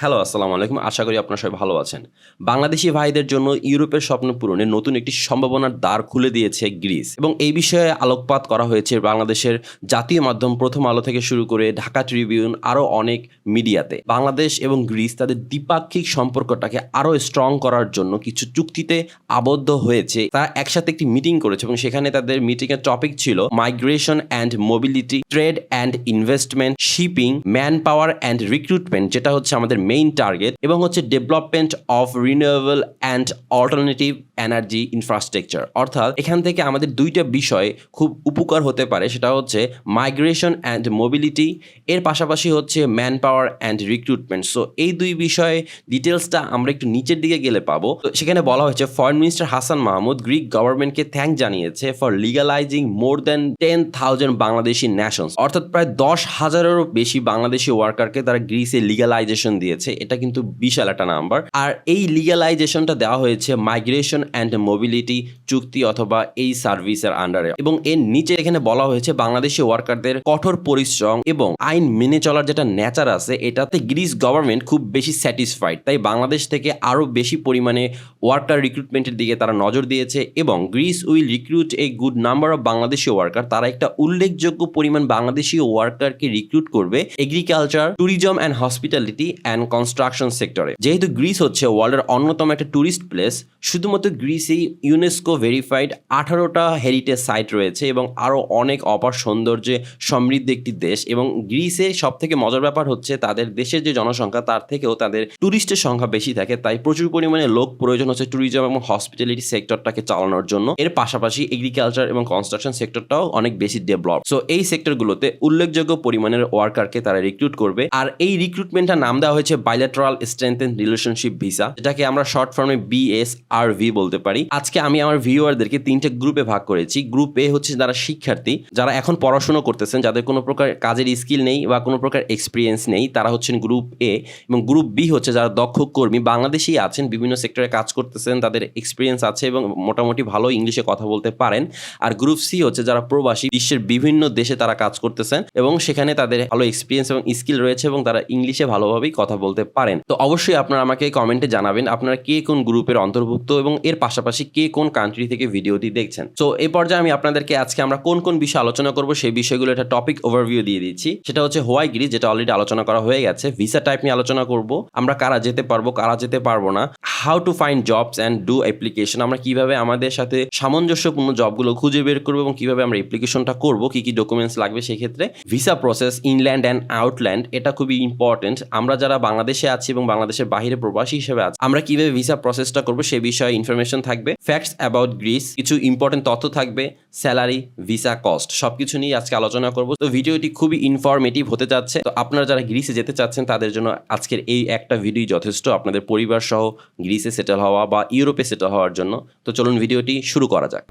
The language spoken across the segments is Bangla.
হ্যালো, আসসালামু আলাইকুম। আশা করি আপনারা সবাই ভালো আছেন। বাংলাদেশি ভাইদের জন্য ইউরোপের স্বপ্ন পূরণে নতুন একটি সম্ভাবনার দ্বার খুলে দিয়েছে গ্রিস এবং এই বিষয়ে আলোকপাত করা হয়েছে বাংলাদেশের জাতীয় মাধ্যম প্রথম আলো থেকে শুরু করে ঢাকা ট্রিবিউন, আরও অনেক মিডিয়াতে। বাংলাদেশ এবং গ্রিস তাদের দ্বিপাক্ষিক সম্পর্কটাকে আরও স্ট্রং করার জন্য কিছু চুক্তিতে আবদ্ধ হয়েছে। তারা একসাথে একটি মিটিং করেছে এবং সেখানে তাদের মিটিংয়ের টপিক ছিল migration and mobility, trade and investment, shipping man power and recruitment, যেটা হচ্ছে আমাদের মেইন টার্গেট এবং হচ্ছে development of renewable and alternative energy infrastructure অর্থাৎ এখান থেকে আমাদের দুইটা বিষয় খুব উপকার হতে পারে, সেটা হচ্ছে মাইগ্রেশন অ্যান্ড মোবিলিটি এর পাশাপাশি হচ্ছে man power and recruitment so এই দুই বিষয়ে ডিটেলসটা আমরা একটু নিচের দিকে গেলে পাবো। তো সেখানে বলা হয়েছে foreign minister Hasan Mahmud Greek গভর্নমেন্টকে থ্যাংক জানিয়েছে for legalising more than ten thousand Bangladeshi nations অর্থাৎ প্রায় দশ হাজারেরও বেশি বাংলাদেশি ওয়ার্কারকে তারা গ্রিসে লিগালাইজেশন দিয়েছে। এটা কিন্তু বিশাল একটা নাম্বার আর এই লিগালাইজেশনটা দেওয়া হয়েছে মাইগ্রেশন অ্যান্ড মোবিলিটি চুক্তি অথবা এই সার্ভিসের আন্ডারে এবং এর নিচে এখানে বলা হয়েছে বাংলাদেশি ওয়ার্কারদের কঠোর পরিশ্রম এবং আইন মেনে চলার যেটা নেচার আছে, এটাতে গ্রিস গভর্নমেন্ট খুব বেশি স্যাটিসফাইড তাই বাংলাদেশ থেকে আরও বেশি পরিমাণে ওয়ার্কার রিক্রুটমেন্টের দিকে তারা নজর দিয়েছে এবং Greece will recruit a good number of Bangladeshi worker তারা একটা উল্লেখযোগ্য পরিমাণ বাংলাদেশি ওয়ার্কারকে রিক্রুট করবে agriculture tourism and hospitality and construction সেক্টরে যেহেতু গ্রিস হচ্ছে ওয়ার্ল্ডের অন্যতম একটা ট্যুরিস্ট প্লেস, শুধুমাত্র গ্রিসেই ইউনেস্কো ভেরিফাইড আঠারোটা হেরিটেজ সাইট রয়েছে এবং আরও অনেক অপার সৌন্দর্যে সমৃদ্ধ একটি দেশ এবং গ্রিসে সব থেকে মজার ব্যাপার হচ্ছে তাদের দেশের যে জনসংখ্যা, তার থেকেও তাদের ট্যুরিস্টের সংখ্যা বেশি থাকে। তাই প্রচুর পরিমাণে লোক প্রয়োজন হচ্ছে ট্যুরিজম এবং হসপিটালিটি সেক্টরটাকে চালানোর জন্য। এর পাশাপাশি এগ্রিকালচার এবং কনস্ট্রাকশন সেক্টরটাও অনেক বেশি ডেভেলপ সো এই সেক্টরগুলোতে উল্লেখযোগ্য পরিমাণের ওয়ার্কারকে তারা রিক্রুট করবে। আর এই রিক্রুটমেন্টটার নাম দেওয়া হয়েছে bilateral strength and relationship visa যেটাকে আমরা শর্ট ফর্মে বিএস আর ভি বলতে পারি। আজকে আমি আমার ভিউয়ারদেরকে তিনটে গ্রুপে ভাগ করেছি। গ্রুপ এ হচ্ছে যারা শিক্ষার্থী, যারা এখন পড়াশোনা করতেছেন, যাদের কোনো প্রকার কাজের স্কিল নেই বা কোনো প্রকার এক্সপিরিয়েন্স নেই, তারা হচ্ছেন গ্রুপ এ এবং গ্রুপ বি হচ্ছে যারা দক্ষ কর্মী, বাংলাদেশেই আছেন, বিভিন্ন সেক্টরে কাজ করতেছেন, তাদের এক্সপিরিয়েন্স আছে এবং মোটামুটি ভালো ইংলিশে কথা বলতে পারেন। আর গ্রুপ সি হচ্ছে যারা প্রবাসী, বিশ্বের বিভিন্ন দেশে তারা কাজ করতেছেন এবং সেখানে তাদের ভালো এক্সপিরিয়েন্স এবং স্কিল রয়েছে এবং তারা ইংলিশে ভালোভাবেই কথা বলতে পারেন। তো অবশ্যই আপনারা আমাকে কমেন্টে জানাবেন, আপনারা কে কোন গ্রুপের অন্তর্ভুক্ত এবং এর পাশাপাশি কে কোন কান্ট্রি থেকে ভিডিওটি দেখছেন। তো এই পর্যায়ে আমি আপনাদেরকে আজকে আমরা কোন কোন বিষয়ে আলোচনা করব সেই বিষয়গুলো একটা টপিক ওভারভিউ দিয়ে দিচ্ছি। সেটা হচ্ছে হোয়াই গিরি যেটা অলরেডি আলোচনা করা হয়ে গেছে। ভিসা টাইপ নিয়ে আলোচনা করব। আমরা কারা যেতে পারব, কারা যেতে পারব না। How to find jobs and do application আমরা কীভাবে আমাদের সাথে সামঞ্জস্যপূর্ণ জবগুলো খুঁজে বের করব এবং কীভাবে আমরা অ্যাপ্লিকেশনটা করব, কি কি ডকুমেন্টস লাগবে সেই ক্ষেত্রে visa process inland and outland এটা খুবই ইম্পর্টেন্ট আমরা যারা বাংলাদেশে আছি এবং বাংলাদেশের বাইরে প্রবাসী হিসেবে আছি, আমরা কীভাবে ভিসা প্রসেসটা করব, সে বিষয়ে ইনফরমেশন থাকবে। ফ্যাক্টস অ্যাবাউট গ্রিস কিছু ইম্পর্টেন্ট তথ্য থাকবে স্যালারি ভিসা কস্ট সব কিছু নিয়ে আজকে আলোচনা করব। তো ভিডিওটি খুবই ইনফরমেটিভ হতে যাচ্ছে। তো আপনারা যারা গ্রিসে যেতে চাচ্ছেন, তাদের জন্য আজকের এই একটা ভিডিও যথেষ্ট। আপনাদের পরিবার সহ গ্রিসে সেটেল হওয়া বা ইউরোপে সেটেল হওয়ার জন্য। তো চলুন ভিডিওটি শুরু করা যাক।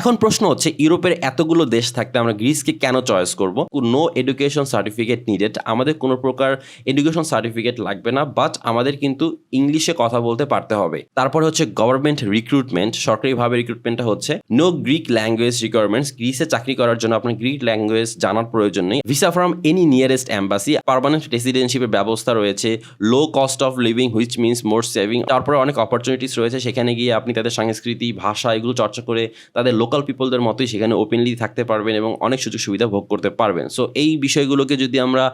এখন প্রশ্ন হচ্ছে, ইউরোপের এতগুলো দেশ থাকতে আমরা গ্রিসকে কেন চয়েস করব? নো এডুকেশন সার্টিফিকেট নিডেড আমাদের কোনো প্রকার এডুকেশন সার্টিফিকেট লাগবে না বাট আমাদের কিন্তু ইংলিশে কথা বলতে পারতে হবে। তারপর হচ্ছে গভর্নমেন্ট রিক্রুটমেন্ট সরকারিভাবে রিক্রুটমেন্টটা হচ্ছে নো গ্রিক ল্যাঙ্গুয়েজ রিকোয়ারমেন্টস গ্রিসে চাকরি করার জন্য আপনার গ্রিক ল্যাঙ্গুয়েজ জানার প্রয়োজন নেই। Visa from any nearest embassy permanent রেসিডেন্সিপের ব্যবস্থা রয়েছে। Low cost of living which means more saving তারপরে অনেক অপরচুনিটিস রয়েছে। সেখানে গিয়ে আপনি তাদের সংস্কৃতি, ভাষা, এগুলো চর্চা করে তাদের লোকাল পিপলদের মতোই সেখানে ওপেনলি থাকতে পারবেন এবং অনেক সুযোগ সুবিধা ভোগ করতে পারবেন। সো এই বিষয়গুলোকে যদি আমরা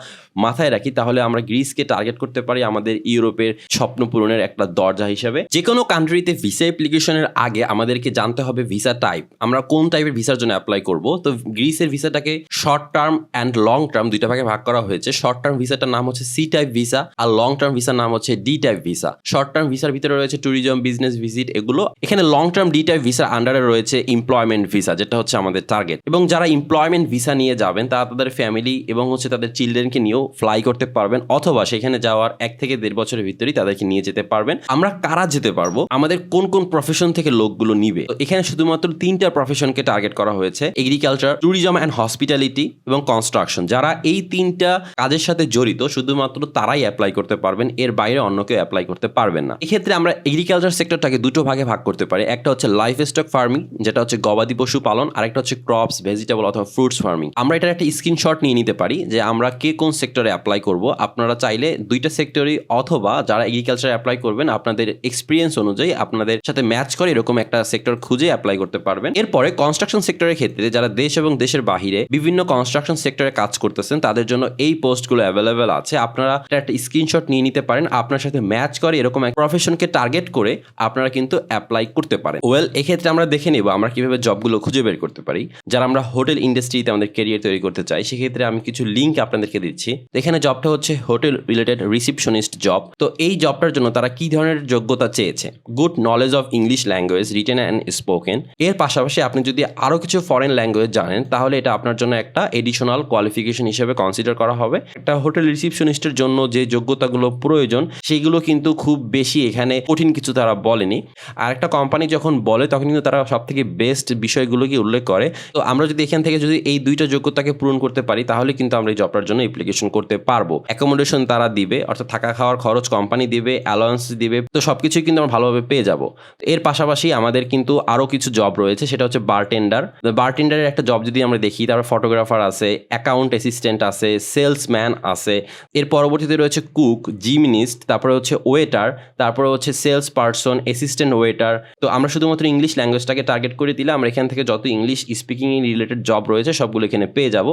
মাথায় রাখি, তাহলে আমরা গ্রিসকে টার্গেট করতে পারি আমাদের ইউরোপের স্বপ্ন পূরণের একটা দরজা হিসাবে। যে কোনো কান্ট্রিতে ভিসা অ্যাপ্লিকেশনের আগে আমাদেরকে জানতে হবে ভিসা টাইপ আমরা কোন টাইপের ভিসার জন্য অ্যাপ্লাই করব? তো গ্রিসের ভিসাটাকে short term and long term দুইটা ভাগে ভাগ করা হয়েছে। শর্ট টার্ম ভিসাটার নাম হচ্ছে সি টাইপ ভিসা আর লং টার্ম ভিসার নাম হচ্ছে D type visa short term ভিসার ভিতরে রয়েছে ট্যুরিজম বিজনেস ভিজিট এগুলো। এখানে লং টার্ম ডি টাইপ ভিসার আন্ডারে রয়েছে এমপ্লয়মেন্ট ভিসা যেটা হচ্ছে আমাদের টার্গেট এবং যারা এমপ্লয়মেন্ট ভিসা নিয়ে যাবেন, তারা তাদের ফ্যামিলি এবং হচ্ছে তাদের চিলড্রেনকে নিয়েও ফ্লাই করতে পারবেন, অথবা সেখানে যাওয়ার এক থেকে দেড় বছরের ভিতরেই তাদেরকে নিয়ে যেতে পারবেন। আমরা কারা যেতে পারব? আমাদের কোন কোন প্রফেশন থেকে লোকগুলো নিবে? এখানে শুধুমাত্র তিনটা প্রফেশনকে টার্গেট করা হয়েছে এগ্রিকালচার ট্যুরিজম অ্যান্ড হসপিটালিটি এবং কনস্ট্রাকশন যারা এই তিনটা কাজের সাথে জড়িত, শুধুমাত্র তারাই অ্যাপ্লাই করতে পারবেন, এর বাইরে অন্য কেউ অ্যাপ্লাই করতে পারবেন না। এক্ষেত্রে আমরা এগ্রিকালচার সেক্টরটাকে দুটো ভাগে ভাগ করতে পারি। একটা হচ্ছে লাইফ স্টক ফার্মিং যেটা হচ্ছে গবাদি পশু পালন, আরেকটা হচ্ছে ক্রপস ভেজিটেবল অথবা ফ্রুটস ফার্মিং আমরা এটার একটা স্ক্রিনশট নিয়ে নিতে পারি যে আমরা কে কোন সেক্টরে অ্যাপ্লাই করব। আপনারা চাইলে দুইটা সেক্টরই অথবা যারা এগ্রিকালচার অ্যাপ্লাই করবেন, আপনাদের এক্সপিরিয়েন্স অনুযায়ী আপনাদের সাথে ম্যাচ করে এরকম একটা সেক্টর খুঁজে অ্যাপ্লাই করতে পারবেন। এরপরে কনস্ট্রাকশন সেক্টরের ক্ষেত্রে যারা দেশ এবং দেশের বাহিরে বিভিন্ন কনস্ট্রাকশন সেক্টরে কাজ করতেছেন, তাদের জন্য এই পোস্টগুলো অ্যাভেলেবেল আছে। আপনারা একটা স্ক্রিনশট নিয়ে নিতে পারেন, আপনার সাথে ম্যাচ করে এরকম এক প্রফেশনকে টার্গেট করে আপনারা কিন্তু অ্যাপ্লাই করতে পারেন। ওয়েল এক্ষেত্রে আমরা দেখে নেব আমরা কীভাবে জবগুলো খুঁজে বের করতে পারি। যারা আমরা হোটেল ইন্ডাস্ট্রিতে আমাদের কেরিয়ার তৈরি করতে চাই, সেক্ষেত্রে আমি কিছু লিঙ্ক আপনাদেরকে দিচ্ছি। এখানে জবটা হচ্ছে হোটেল রিলেটেড রিসিপশনিস্ট জব তো এই জবটার জন্য তারা কি ধরনের যোগ্যতা চেয়েছে? Good knowledge of English language written and spoken এর পাশাপাশি আপনি যদি আরও কিছু ফরেন ল্যাঙ্গুয়েজ জানেন, তাহলে এটা আপনার জন্য একটা এডিশনাল কোয়ালিফিকেশন হিসেবে কনসিডার করা হবে। একটা হোটেল রিসিপশনিস্টের জন্য যে যোগ্যতাগুলো প্রয়োজন সেইগুলো কিন্তু খুব বেশি এখানে কঠিন কিছু তারা বলেনি। আর একটা কোম্পানি যখন বলে, তখন কিন্তু তারা সব থেকে বেস্ট বিষয়গুলোকে উল্লেখ করে। তো আমরা যদি এখান থেকে যদি এই দুইটা যোগ্যতাকে পূরণ করতে পারি, তাহলে কিন্তু আমরা এই জবটার জন্য অ্যাপ্লিকেশন করতে পারব। অ্যাকোমোডেশন তারা দিবে, অর্থাৎ থাকা খাওয়ার খরচ কোম্পানি দিবে অ্যালায়েন্স দিবে, তো সব কিছুই কিন্তু আমরা ভালোভাবে পেয়ে যাব। এর পাশাপাশি আমাদের কিন্তু আরও কিছু জব রয়েছে, সেটা হচ্ছে বারটেন্ডার বারটেন্ডারের একটা জব যদি আমরা দেখি তারপর ফটোগ্রাফার আছে অ্যাকাউন্ট অ্যাসিস্ট্যান্ট আছে সেলসম্যান আছে, এর পরবর্তীতে রয়েছে কুক জিমিনিস্ট তারপরে হচ্ছে ওয়েটার তারপরে হচ্ছে সেলস পার্সন অ্যাসিস্ট্যান্ট ওয়েটার তো আমরা শুধুমাত্র ইংলিশ ল্যাঙ্গুয়েজটাকে টার্গেট করে দিলে আমরা এখান থেকে যত ইংলিশ স্পিকিং রিলেটেড জব রয়েছে, সবগুলো এখানে পেয়ে যাব।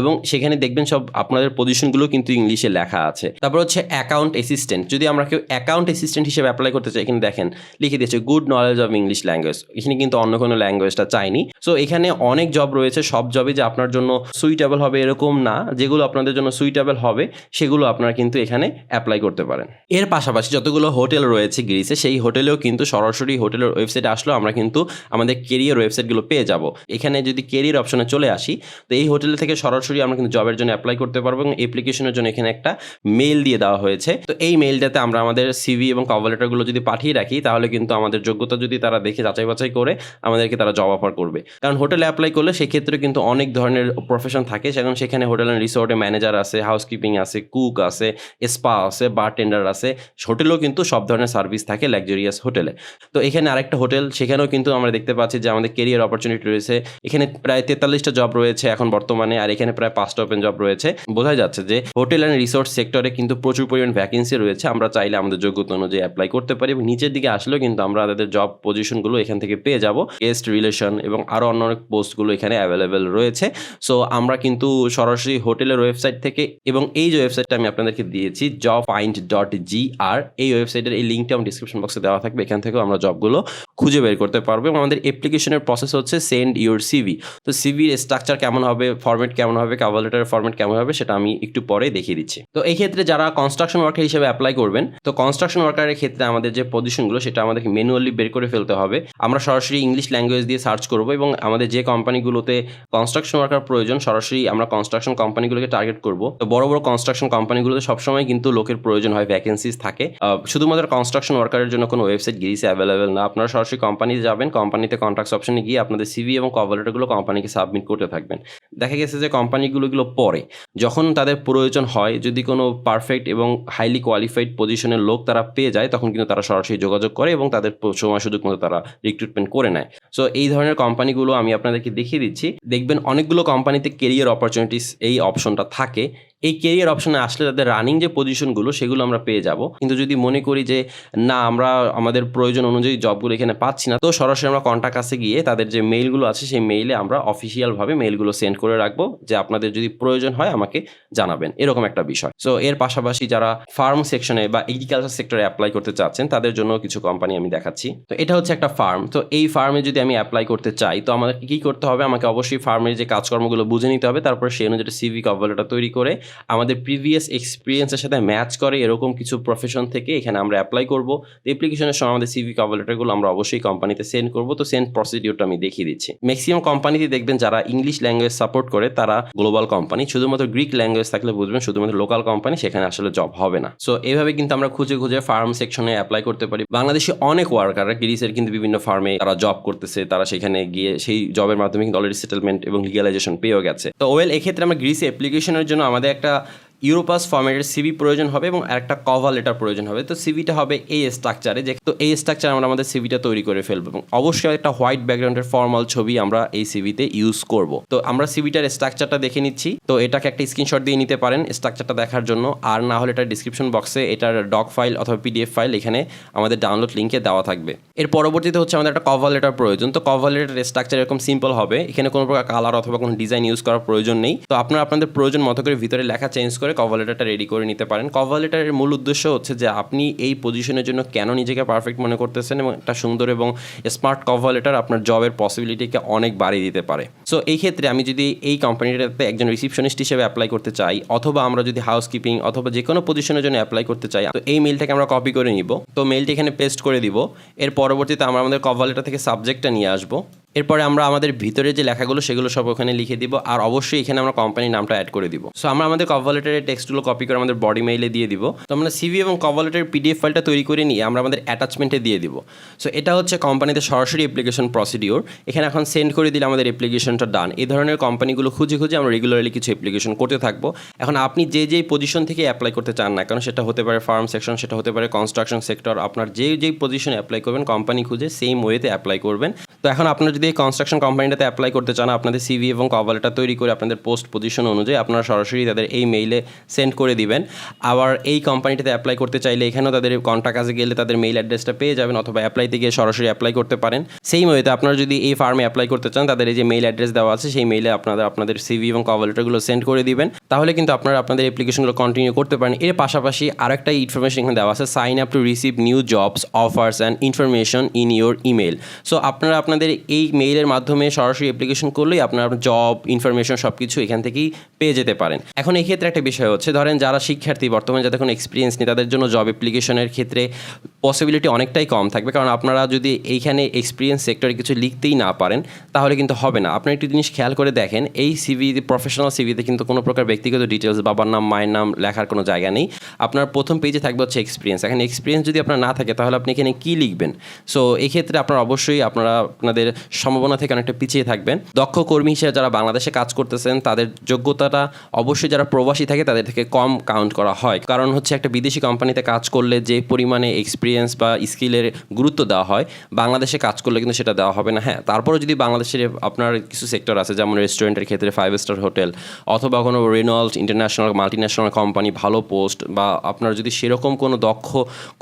এবং সেখানে দেখবেন সব আপনাদের পজিশনগুলো কিন্তু ইংলিশে লেখা আছে। তারপর হচ্ছে অ্যাকাউন্ট অ্যাসিস্ট্যান্ট যদি আমরা কেউ অ্যাকাউন্ট অ্যাসিস্ট্যান্ট হিসেবে অ্যাপ্লাই করতে চাই, এখানে দেখেন, লিখে দিয়েছে good knowledge of English language এখানে কিন্তু অন্য কোনো ল্যাঙ্গুয়েজটা চাইনি। সো এখানে অনেক জব রয়েছে, সব জবে যে আপনার জন্য সুইটেবল হবে এরকম না। যেগুলো আপনাদের জন্য সুইটেবল হবে, সেগুলো আপনারা কিন্তু এখানে অ্যাপ্লাই করতে পারেন। এর পাশাপাশি যতগুলো হোটেল রয়েছে গ্রিসে সেই হোটেলেও কিন্তু সরাসরি হোটেলের ওয়েবসাইটে আসলেও আমরা কিন্তু আমাদের কেরিয়ার ওয়েবসাইটগুলো পেয়ে যাব। এখানে যদি কেরিয়ার অপশনে চলে আসি, তো এই হোটেল থেকে সরাসরি আমরা কিন্তু জবের জন্য অ্যাপ্লাই করতে পারব এবং অ্যাপ্লিকেশনের জন্য এখানে একটা মেল দিয়ে দেওয়া হয়েছে। তো এই মেলটাতে আমরা আমাদের সিভি এবং কভার লেটারগুলো যদি পাঠিয়ে রাখি, তাহলে কিন্তু আমাদের যোগ্যতা যদি তারা দেখে যাচাই বাছাই করে, আমাদেরকে তারা জব অফার করবে। কারণ হোটেলে অ্যাপ্লাই করলে সেক্ষেত্রে কিন্তু অনেক ধরনের প্রফেশন থাকে। সেখানে সেখানে হোটেল অ্যান্ড রিসোর্টে ম্যানেজার আছে হাউসকিপিং আছে কুক আছে স্পা আছে বার টেন্ডার আছে। হোটেলেও কিন্তু সব ধরনের সার্ভিস থাকে লাক্সারিয়াস হোটেলে তো এখানে আরেকটা হোটেল সেখানেও কিন্তু আমরা দেখতে পাচ্ছি যে আমাদের কেরিয়ার অপরচুনিটি রয়েছে। এখানে প্রায় তেতাল্লিশটা জব রয়েছে এখন বর্তমানে, আর এখানে প্রায় পাঁচটা ওপেন জব রয়েছে। বোঝা যাচ্ছে যে হোটেল অ্যান্ড রিসোর্ট সেক্টরে কিন্তু প্রচুর পরিমাণ ভ্যাকেন্সি রয়েছে। আমরা চাইলে আমাদের যোগ্যতা অনুযায়ী অ্যাপ্লাই করতে পারি এবং নিচের দিকে আসলেও কিন্তু আমরা তাদের জব পজিশনগুলো এখান থেকে পেয়ে যাব। গেস্ট রিলেশন এবং আরও অন্য অনেক পোস্টগুলো এখানে অ্যাভেলেবেল রয়েছে। সো আমরা কিন্তু সরাসরি হোটেলের ওয়েবসাইট থেকে এবং এই যে ওয়েবসাইটটা আমি আপনাদেরকে দিয়েছি job find dot G R এই ওয়েবসাইটের এই লিঙ্কটা আমার ডিসক্রিপশন বক্সে দেওয়া থাকবে। এখান থেকেও আমরা জবগুলো খুঁজে বের করতে পারব এবং আমাদের অ্যাপ্লিকেশনের প্রসেস হচ্ছে সেন্ড ইউর সিভি তো সিভির স্ট্রাকচার কেমন হবে ফরম্যাট কেমন হবে কাভার লেটারের ফরম্যাট কেমন হবে সেটা আমি একটু পরে দেখিয়ে দিচ্ছি। তো এই ক্ষেত্রে যারা কনস্ট্রাকশন ওয়ার্কার হিসেবে অ্যাপ্লাই করবেন, তো কনস্ট্রাকশন ওয়ার্কারের ক্ষেত্রে আমাদের যে পজিশনগুলো সেটা আমাদেরকে ম্যানুয়ালি বের করে ফেলতে হবে। আমরা সরাসরি ইংলিশ ল্যাঙ্গুয়েজ দিয়ে সার্চ করব এবং আমাদের যে কোম্পানিগুলোতে কনস্ট্রাকশন ওয়ার্কার প্রয়োজন, সরাসরি আমরা কনস্ট্রাকশন কোম্পানিগুলোকে টার্গেট করব। তো বড় বড় কনস্ট্রাকশন কোম্পানিগুলোতে সবসময় কিন্তু লোকের প্রয়োজন হয় ভ্যাকেন্সিস থাকে। শুধুমাত্র কনস্ট্রাকশন ওয়ার্কারের জন্য কোনো ওয়েবসাইট গিরিসে অ্যাভেলেবেল না। আপনারা সরাসরি কোম্পানিতে যাবেন কোম্পানিতে কন্ট্রাক্টস অপশনে গিয়ে আপনাদের সিভি এবং কভার লেটারগুলো কোম্পানিকে সাবমিট করতে থাকবেন। দেখা গেছে যে কোম্পানিগুলো এগুলো পরে, যখন তাদের প্রয়োজন হয়, যদি কোনো পারফেক্ট এবং হাইলি কোয়ালিফাইড পজিশনের লোক তারা পেয়ে যায়, তখন কিন্তু তারা সরাসরি যোগাযোগ করে এবং তাদের সময় সুযোগ মতো তারা রিক্রুটমেন্ট করে নেয়। সো এই ধরনের কোম্পানিগুলো আমি আপনাদেরকে দেখিয়ে দিচ্ছি। দেখবেন অনেকগুলো কোম্পানিতে কেরিয়ার অপরচুনিটিস এই অপশনটা থাকে। এই কেরিয়ার অপশনে আসলে তাদের রানিং যে পজিশনগুলো সেগুলো আমরা পেয়ে যাব। কিন্তু যদি মনে করি যে, না, আমরা আমাদের প্রয়োজন অনুযায়ী জবগুলো এখানে পাচ্ছি না, তো সরাসরি আমরা কন্ট্যাক্ট কাছে গিয়ে তাদের যে মেইলগুলো আছে, সেই মেইলে আমরা অফিসিয়ালভাবে মেইলগুলো সেন্ড করে রাখব, যে আপনাদের যদি প্রয়োজন হয় আমাকে জানাবেন, এরকম একটা বিষয়। সো এর পাশাপাশি যারা ফার্ম সেকশনে বা এগ্রিকালচার সেক্টরে অ্যাপ্লাই করতে চাচ্ছেন, তাদের জন্য কিছু কোম্পানি আমি দেখাচ্ছি। তো এটা হচ্ছে একটা ফার্ম তো এই ফার্মে যদি আমি অ্যাপ্লাই করতে চাই, তো আমাদেরকে কী করতে হবে? আমাকে অবশ্যই ফার্মের যে কাজকর্মগুলো বুঝে নিতে হবে, তারপরে সেই অনুযায়ী সিভি কভারটা তৈরি করে আমাদের প্রিভিয়াস এক্সপিরিয়েন্সের সাথে ম্যাচ করে এরকম কিছু প্রফেশন থেকে এখানে আমরা অ্যাপ্লাই করব। অ্যাপ্লিকেশনের সময় আমাদের সিভি কভার লেটারগুলো আমরা অবশ্যই কোম্পানিতে সেন্ড করব। তো সেন্ড প্রসিডিউরটা আমি দেখিয়ে দিচ্ছি। ম্যাক্সিমাম কোম্পানিতে দেখবেন যারা ইংলিশ ল্যাঙ্গুয়েজ সাপোর্ট করে, তারা গ্লোবাল কোম্পানি শুধুমাত্র গ্রিক ল্যাঙ্গুয়েজ থাকলে বুঝবেন, শুধুমাত্র লোকাল কোম্পানি সেখানে আসলে জব হবে না। সো এইভাবে কিন্তু আমরা খুঁজে খুঁজে ফার্ম সেকশনে অ্যাপ্লাই করতে পারি। বাংলাদেশে অনেক ওয়ার্কার গ্রিসের কিন্তু বিভিন্ন ফার্মে তারা জব করতেছে। তারা সেখানে গিয়ে সেই জবের মাধ্যমে কিন্তু অলরেডি সেটেলমেন্ট এবং লিগালাইজেশন পেয়েও গেছে। তো ওয়েল এক্ষেত্রে আমরা গ্রিসে অ্যাপ্লিকেশনের জন্য আমাদের একটা ইউরোপাস ফর্মেটের সিভি প্রয়োজন হবে এবং একটা কভার লেটার প্রয়োজন হবে। তো সিভিটা হবে এই স্ট্রাকচারে যে তো এই স্ট্রাকচার আমরা আমাদের সিভিটা তৈরি করে ফেলব এবং অবশ্যই একটা হোয়াইট ব্যাকগ্রাউন্ডের ফর্মাল ছবি আমরা এই সিভিতে ইউজ করব। তো আমরা সিভিটার স্ট্রাকচারটা দেখে নিচ্ছি। তো এটাকে একটা স্ক্রিনশট দিয়ে নিতে পারেন স্ট্রাকচারটা দেখার জন্য। আর না হলে এটা ডিসক্রিপশন বক্সে এটার ডক ফাইল অথবা পিডিএফ ফাইল এখানে আমাদের ডাউনলোড লিঙ্কে দেওয়া থাকবে। এর পরবর্তীতে হচ্ছে আমাদের একটা কভার লেটার প্রয়োজন। তো কভার লেটার স্ট্রাকচার এরকম সিম্পল হবে। এখানে কোনো প্রকার কালার অথবা কোনো ডিজাইন ইউজ করার প্রয়োজন নেই। তো আপনারা আপনাদের প্রয়োজন মতো করে ভিতরে লেখা চেঞ্জ করে কভার লেটারটা রেডি করে নিতে পারেন। কভার লেটারের মূল উদ্দেশ্য হচ্ছে যে আপনি এই পজিশনের জন্য কেন নিজেকে পারফেক্ট মনে করতেছেন এবং একটা সুন্দর এবং স্মার্ট কভার লেটার আপনার জবের পসিবিলিটিকে অনেক বাড়িয়ে দিতে পারে। সো এই ক্ষেত্রে আমি যদি এই কোম্পানিটাতে একজন রিসিপশনিস্ট হিসেবে অ্যাপ্লাই করতে চাই, অথবা আমরা যদি হাউসকিপিং অথবা যে কোনো পজিশনের জন্য অ্যাপ্লাই করতে চাই, তো এই মেলটাকে আমরা কপি করে নিব। তো মেলটি এখানে পেস্ট করে দিব। এর পরবর্তীতে আমরা আমাদের কভার লেটার থেকে সাবজেক্টটা নিয়ে আসব। এরপরে আমরা আমাদের ভিতরে যে লেখাগুলো, সেগুলো সব ওখানে লিখে দিব আর অবশ্যই এখানে আমরা কোম্পানির নামটা অ্যাড করে দিব। সো আমরা আমাদের কভার লেটারের টেক্সটগুলো কপি করে আমাদের বডি মেইলে দিয়ে দিব। তো আমরা সিভি এবং কভার লেটারের পিডিএফ ফাইলটা তৈরি করে নিয়ে আমরা আমাদের অ্যাটাচমেন্টে দিয়ে দিব। সো এটা হচ্ছে কোম্পানিতে সরাসরি অ্যাপ্লিকেশন প্রসিডিওর এখানে এখন সেন্ড করে দিলে আমাদের অ্যাপ্লিকেশনটা ডান এই ধরনের কোম্পানিগুলো খুঁজে খুঁজে আমরা রেগুলারলি কিছু অ্যাপ্লিকেশন করতে থাকব। এখন আপনি যে যেই পজিশন থেকে অ্যাপ্লাই করতে চান না কারণ সেটা হতে পারে ফার্ম সেকশন সেটা হতে পারে কনস্ট্রাকশন সেক্টর আপনার যে যেই পজিশনে অ্যাপ্লাই করবেন কোম্পানি খুঁজে সেম ওয়েতে অ্যাপ্লাই করবেন। তো এখন আপনারা যদি এই কনস্ট্রাকশন কোম্পানিটাতে অ্যাপ্লাই করতে চান, আপনাদের সিভি এবং কভার লেটার তৈরি করে আপনাদের পোস্ট পজিশন অনুযায়ী আপনারা সরাসরি তাদের এই মেইলে সেন্ড করে দিবেন। আবার এই কোম্পানিটাতে অ্যাপ্লাই করতে চাইলে এখানেও তাদের কন্ট্যাক্ট কাজে গেলে তাদের মেইল অ্যাড্রেসটা পেয়ে যাবেন অথবা অ্যাপ্লাইতে গিয়ে সরাসরি অ্যাপ্লাই করতে পারেন। সেই ওয়েতে আপনারা যদি এই ফার্মে অ্যাপ্লাই করতে চান, তাদের এই যে মেইল অ্যাড্রেস দেওয়া আছে, সেই মেইলে আপনাদের আপনাদের সিভি এবং কভার লেটারগুলো সেন্ড করে দিবেন। তাহলে কিন্তু আপনারা আপনাদের অ্যাপ্লিকেশনগুলো কন্টিনিউ করতে পারেন। এর পাশাপাশি আরেকটা ইনফরমেশন এখানে দেওয়া আছে sign up to receive new jobs offers and information in your email so আপনারা আপনাদের এই মেইলের মাধ্যমে সরাসরি অ্যাপ্লিকেশন করলেই আপনার জব ইনফরমেশন সব কিছু এখান থেকেই পেয়ে যেতে পারেন। এখন এই ক্ষেত্রে একটা বিষয় হচ্ছে, ধরেন যারা শিক্ষার্থী, বর্তমানে যাদের কোনো এক্সপিরিয়েন্স নেই, তাদের জন্য জব অ্যাপ্লিকেশনের ক্ষেত্রে পসিবিলিটি অনেকটাই কম থাকবে। কারণ আপনারা যদি এইখানে এক্সপিরিয়েন্স সেক্টরে কিছু লিখতেই না পারেন, তাহলে কিন্তু হবে না। আপনি একটি জিনিস খেয়াল করে দেখেন, এই সিভি প্রফেশনাল সিভিতে কিন্তু কোনো প্রকার ব্যক্তিগত ডিটেলস বাবার নাম, মায়ের নাম লেখার কোনো জায়গা নেই। আপনার প্রথম পেজে থাকবে হচ্ছে এক্সপিরিয়েন্স এখানে এক্সপিরিয়েন্স যদি আপনার না থাকে, তাহলে আপনি এখানে কী লিখবেন? সো এক্ষেত্রে আপনার অবশ্যই আপনারা আপনাদের সম্ভাবনা থেকে অনেকটা পিছিয়ে থাকবেন। দক্ষ কর্মী হিসেবে যারা বাংলাদেশে কাজ করতেছেন, তাদের যোগ্যতাটা অবশ্যই যারা প্রবাসী থাকে, তাদের থেকে কম কাউন্ট করা হয়। কারণ হচ্ছে একটা বিদেশি কোম্পানিতে কাজ করলে যে পরিমাণে এক্সপিরিয়েন্স বা স্কিলের গুরুত্ব দেওয়া হয়, বাংলাদেশে কাজ করলে কিন্তু সেটা দেওয়া হবে না। হ্যাঁ তারপরেও যদি বাংলাদেশের আপনার কিছু সেক্টর আছে, যেমন রেস্টুরেন্টের ক্ষেত্রে ফাইভ স্টার হোটেল অথবা কোনো renowned international multinational company ভালো পোস্ট বা আপনার যদি সেরকম কোনো দক্ষ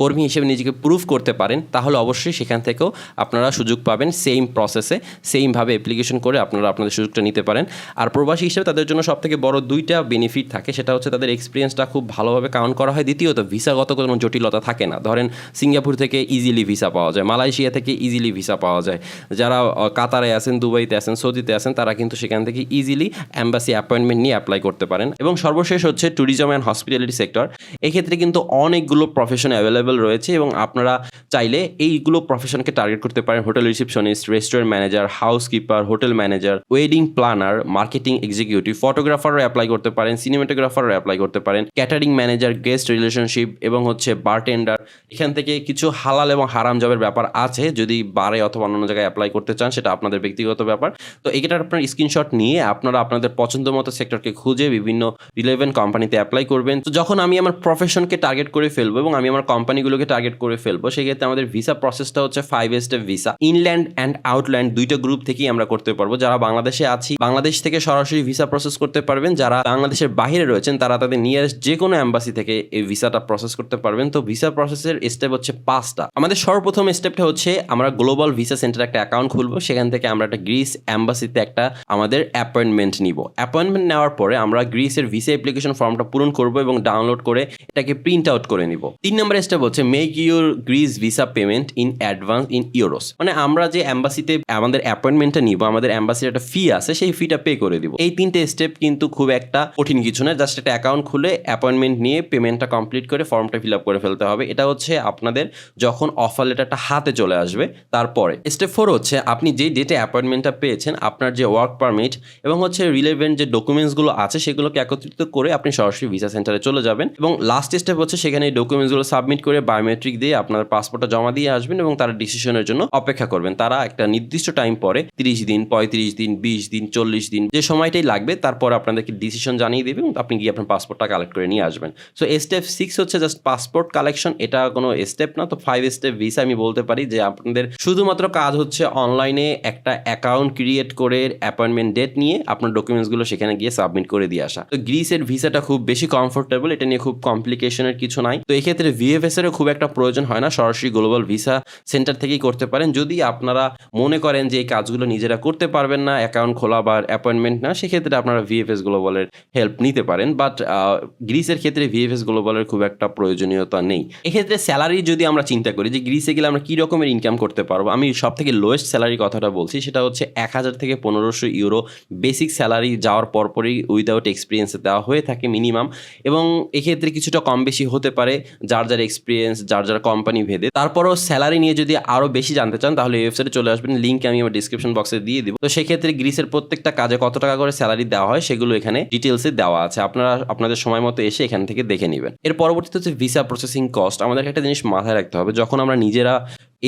কর্মী হিসেবে নিজেকে প্রুভ করতে পারেন, তাহলে অবশ্যই সেখান থেকেও আপনারা সুযোগ পাবেন সেম প্রসেসে সেমভাবে অ্যাপ্লিকেশন করে আপনারা আপনাদের সুযোগটা নিতে পারেন। আর প্রবাসী হিসেবে তাদের জন্য সব থেকে বড় দুইটা বেনিফিট থাকে, সেটা হচ্ছে তাদের এক্সপিরিয়েন্সটা খুব ভালোভাবে কাউন্ট করা হয়। দ্বিতীয়ত, ভিসাগত কোনো জটিলতা থাকে না। ধরেন, সিঙ্গাপুর থেকে ইজিলি ভিসা পাওয়া যায়, মালয়েশিয়া থেকে ইজিলি ভিসা পাওয়া যায়। যারা কাতারে আছেন, দুবাইতে আছেন, সৌদিতে আছেন, তারা কিন্তু সেখান থেকে ইজিলি অ্যাম্বাসি অ্যাপয়েন্টমেন্ট নিয়ে অ্যাপ্লাই করতে পারেন। এবং সর্বশেষ হচ্ছে ট্যুরিজম অ্যান্ড হসপিটালিটি সেক্টর এক্ষেত্রে কিন্তু অনেকগুলো প্রফেশন অ্যাভেলেবেল রয়েছে এবং আপনারা চাইলে এইগুলো প্রফেশনকে টার্গেট করতে পারেন। Hotel receptionist restaurant manager housekeeper hotel manager wedding planner marketing executive ফটোগ্রাফারও apply করতে পারেন সিনেমাটোগ্রাফারও অ্যাপ্লাই করতে পারেন ক্যাটারিং ম্যানেজার গেস্ট রিলেশনশিপ এবং হচ্ছে বারটেন্ডার এখান থেকে কিছু হালাল এবং হারাম জবের ব্যাপার আছে, যদি বারে অথবা অন্য জায়গায় অ্যাপ্লাই করতে চান, সেটা আপনাদের ব্যক্তিগত ব্যাপার। তো এটার আপনার স্ক্রিনশট নিয়ে আপনারা আপনাদের পছন্দ মতো সেক্টরকে খুঁজে বিভিন্ন রিলেভেন্ট কোম্পানিতে অ্যাপ্লাই করবেন। তো যখন আমি আমার প্রফেশনকে টার্গেট করে ফেলব এবং আমি আমার কোম্পানিগুলোকে টার্গেট করে ফেলব, সেক্ষেত্রে আমাদের ভিসা প্রসেসটা হচ্ছে five step visa inland and outland দুইটা গ্রুপ থেকেই আমরা করতে পারব। যারা বাংলাদেশে আছি, বাংলাদেশ থেকে সরাসরি ভিসা প্রসেস করতে পারবেন। যারা বাংলাদেশের বাইরে রয়েছেন, তারা তাদের নিয়ারেস্ট যে কোনো অ্যাম্বাসি থেকে এই ভিসাটা প্রসেস করতে পারবেন। তো ভিসা প্রসেসের স্টেপ হচ্ছে পাঁচটা। আমাদের সর্বপ্রথম স্টেপটা হচ্ছে আমরা গ্লোবাল ভিসা সেন্টার একটা অ্যাকাউন্ট খুলবো। সেখান থেকে আমরা একটা গ্রিস অ্যাম্বাসিতে একটা আমাদের অ্যাপয়েন্টমেন্ট নিব। অ্যাপয়েন্টমেন্ট নেওয়ার পরে আমরা গ্রিসের ভিসা অ্যাপ্লিকেশন ফর্মটা পূরণ করব এবং ডাউনলোড করে এটাকে প্রিন্ট আউট করে নিব। তিন নম্বর স্টেপ হচ্ছে make your Greece visa payment in advance in euros মানে আমরা যে অ্যাম্বাসিতে আমাদের অ্যাপয়েন্টমেন্টটা নিব, আমাদের অ্যাম্বাসির একটা ফি আছে, সেই ফিটা পে করে দিব। এই তিনটে স্টেপ কিন্তু খুব একটা কঠিন কিছু না জাস্ট একটা অ্যাকাউন্ট খুলে অ্যাপয়েন্টমেন্ট নিয়ে পেমেন্টটা কমপ্লিট করে ফর্মটা ফিল আপ করে ফেলতে হবে। এটা হচ্ছে আপনাদের যখন অফার লেটারটা হাতে চলে আসবে, তারপরে। স্টেপ ফোর হচ্ছে আপনি যে ডেটে অ্যাপয়েন্টমেন্টটা পেয়েছেন, আপনার যে ওয়ার্ক পারমিট এবং হচ্ছে রিলেভেন্ট যে ডকুমেন্টসগুলো আছে, সেগুলোকে একত্রিত করে আপনি সরাসরি ভিসা সেন্টারে চলে যাবেন এবং লাস্ট স্টেপ হচ্ছে সেখানে এই ডকুমেন্টসগুলো সাবমিট করে বায়োমেট্রিক দিয়ে আপনার পাসপোর্টটা জমা দিয়ে আসবেন এবং তারা ডিসিশনের জন্য অপেক্ষা করবেন। তারা একটা নির্দিষ্ট টাইম পরে তিরিশ দিন, পঁয়ত্রিশ দিন, বিশ দিন, চল্লিশ দিন, যে সময়টাই লাগবে, তারপর আপনাদেরকে ডিসিশন জানিয়ে দেবে এবং আপনি গিয়ে আপনার পাসপোর্টটা কালেক্ট করে নিয়ে আসবেন। সো স্টেপ সিক্স হচ্ছে জাস্ট পাসপোর্ট কালেকশন এটা কোনো স্টেপ না। তো ফাইভ স্টেপ ভিসা আমি বলতে পারি যে আপনাদের শুধুমাত্র কাজ হচ্ছে অনলাইনে একটা অ্যাকাউন্ট ক্রিয়েট করে অ্যাপয়েন্টমেন্ট ডেট নিয়ে আপনার ডকুমেন্টসগুলো সেখানে গিয়ে সাবমিট করে দিয়ে আসা। তো গ্রিসের ভিসাটা খুব বেশি কমফোর্টেবল এটা নিয়ে খুব কমপ্লিকেশনের কিছু নাই। তো এক্ষেত্রে ভিএফএস এরও খুব একটা প্রয়োজন হয় না। সরাসরি গ্লোবাল ভিসা সেন্টার থেকেই করতে পারেন। যদি আপনারা মনে করেন যে এই কাজগুলো নিজেরা করতে পারবেন না অ্যাকাউন্ট খোলা বা অ্যাপয়েন্টমেন্ট না, সেক্ষেত্রে আপনারা ভিএফএস গ্লোবালের হেল্প নিতে পারেন বাট গ্রিসের ক্ষেত্রে ভিএফএস গ্লোবালের খুব একটা প্রয়োজনীয়তা নেই। এক্ষেত্রে স্যালারি যদি আমরা চিন্তা করি যে গ্রিসে গেলে আমরা কী রকমের ইনকাম করতে পারব, আমি সব থেকে লোয়েস্ট স্যালারি কথাটা বলছি, সেটা হচ্ছে এক হাজার থেকে পনেরোশো ইউরো বেসিক স্যালারি যাওয়ার পরপরই উইদাউট এক্সপিরিয়েন্সে দেওয়া হয়ে থাকে মিনিমাম এবং এক্ষেত্রে কিছুটা কম বেশি হতে পারে, যার যার এক্সপিরিয়েন্স যার যার কোম্পানি ভেদে। তারপরও স্যালারি নিয়ে যদি আরও বেশি জানতে চান, তাহলে ওয়েবসাইটে চলে আসবেন লিঙ্ক আমি আমার ডিসক্রিপশন বক্সে দিয়ে দিব। তো সেক্ষেত্রে গ্রিসের প্রত্যেকটা কাজে কত টাকা করে স্যালারি দেওয়া হয়, সেগুলো এখানে ডিটেলসে দেওয়া আছে। আপনারা আপনাদের সময় মতো এসে এখান থেকে দেখে নেবেন। এর পরবর্তীতে হচ্ছে ভিসা প্রসেসিং কস্ট আমাদেরকে একটা জিনিস মাথায় রাখতে হবে, যখন আমরা নিজেরা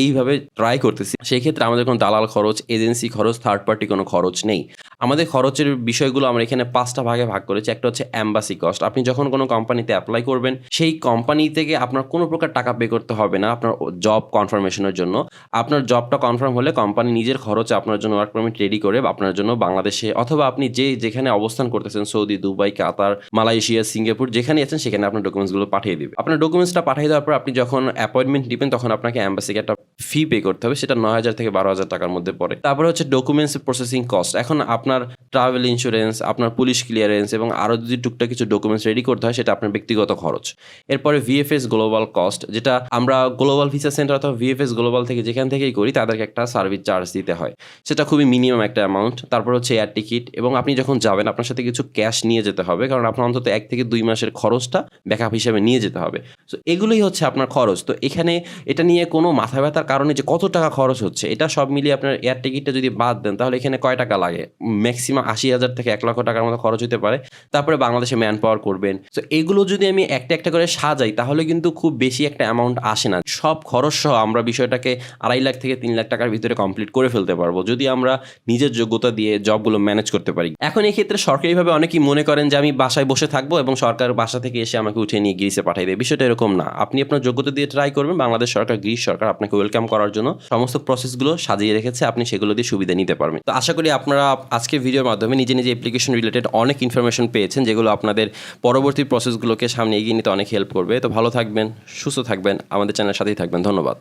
এইভাবে ট্রাই করতেছি। সেই ক্ষেত্রে আমাদের কোনো দালাল খরচ এজেন্সি খরচ থার্ড পার্টি কোনো খরচ নেই। আমাদের খরচের বিষয়গুলো আমরা এখানে পাঁচটা ভাগে ভাগ করেছি। একটা হচ্ছে অ্যাম্বাসি কস্ট আপনি যখন কোনো কোম্পানিতে অ্যাপ্লাই করবেন, সেই কোম্পানি থেকে আপনার কোনো প্রকার টাকা পে করতে হবে না আপনার জব কনফার্মেশনের জন্য। আপনার জবটা কনফার্ম হলে কোম্পানি নিজের খরচে আপনার জন্য ওয়ার্ক পারমিট রেডি করে আপনার জন্য বাংলাদেশে অথবা আপনি যে যেখানে অবস্থান করতেছেন, Saudi, Dubai, Qatar, Malaysia, Singapore, যেখানে আছেন, সেখানে আপনার ডকুমেন্টসগুলো পাঠিয়ে দেবে। আপনার ডকুমেন্টসটা পাঠিয়ে দেওয়ার পর আপনি যখন অ্যাপয়েন্টমেন্ট নেবেন, তখন আপনাকে অ্যাম্বাসিকে একটা ফি পে করতে হবে, সেটা নয় হাজার থেকে বারো হাজার টাকার মধ্যে পড়ে। তারপরে হচ্ছে ডকুমেন্টস প্রসেসিং কস্ট এখন আপনার ট্রাভেল ইন্স্যুরেন্স আপনার পুলিশ ক্লিয়ারেন্স এবং আরও যদি টুকটাক কিছু ডকুমেন্টস রেডি করতে হয়, সেটা আপনার ব্যক্তিগত খরচ। এরপরে ভিএফএস গ্লোবাল কস্ট যেটা আমরা গ্লোবাল ভিসা সেন্টার অথবা ভিএফএস গ্লোবাল থেকে যেখান থেকেই করি, তাদেরকে একটা সার্ভিস চার্জ দিতে হয়। সেটা খুবই মিনিমাম একটা অ্যামাউন্ট তারপর হচ্ছে এয়ার টিকিট এবং আপনি যখন যাবেন, আপনার সাথে কিছু ক্যাশ নিয়ে যেতে হবে, কারণ আপনার অন্তত এক থেকে দুই মাসের খরচটা ব্যাকআপ হিসেবে নিয়ে যেতে হবে। সো এগুলোই হচ্ছে আপনার খরচ। তো এখানে এটা নিয়ে কোনো মাথা ব্যথার কারণে যে কত টাকা খরচ হচ্ছে, এটা সব মিলিয়ে আপনার এয়ার টিকিটটা যদি বাদ দেন, তাহলে এখানে কয় টাকা লাগে? ম্যাক্সিমাম আশি হাজার থেকে এক লক্ষ টাকার মতো খরচ হতে পারে। তারপরে বাংলাদেশে ম্যান পাওয়ার করবেন। তো এগুলো যদি আমি একটা একটা করে সাজাই, তাহলে কিন্তু খুব বেশি একটা অ্যামাউন্ট আসে না। সব খরচ সহ আমরা বিষয়টাকে আড়াই লাখ থেকে তিন লাখ টাকার ভিতরে কমপ্লিট করে ফেলতে পারব, যদি আমরা নিজের যোগ্যতা দিয়ে জবগুলো ম্যানেজ করতে পারি। এখন এই ক্ষেত্রে সরকারিভাবে অনেকেই মনে করেন যে, আমি বাসায় বসে থাকব এবং সরকার বাসা থেকে এসে আমাকে উঠে নিয়ে গ্রিসে পাঠিয়ে দেবে বিষয়টা এরকম না। আপনি আপনার যোগ্যতা দিয়ে ট্রাই করবেন। বাংলাদেশ সরকার, গ্রিস সরকার আপনাকে ওয়েলকাম করার জন্য সমস্ত প্রসেসগুলো সাজিয়ে রেখেছে, আপনি সেগুলো দিয়ে সুবিধা নিতে পারবেন। তো আশা করি আপনারা আজকের ভিডিওর মাধ্যমে নিজে নিজে অ্যাপ্লিকেশন রিলেটেড অনেক ইনফরমেশন পেয়েছেন, যেগুলো আপনাদের পরবর্তী প্রসেসগুলোকে সামনে এগিয়ে নিতে অনেক হেল্প করবে। তো ভালো থাকবেন, সুস্থ থাকবেন, আমাদের চ্যানেলের সাথেই থাকবেন। ধন্যবাদ।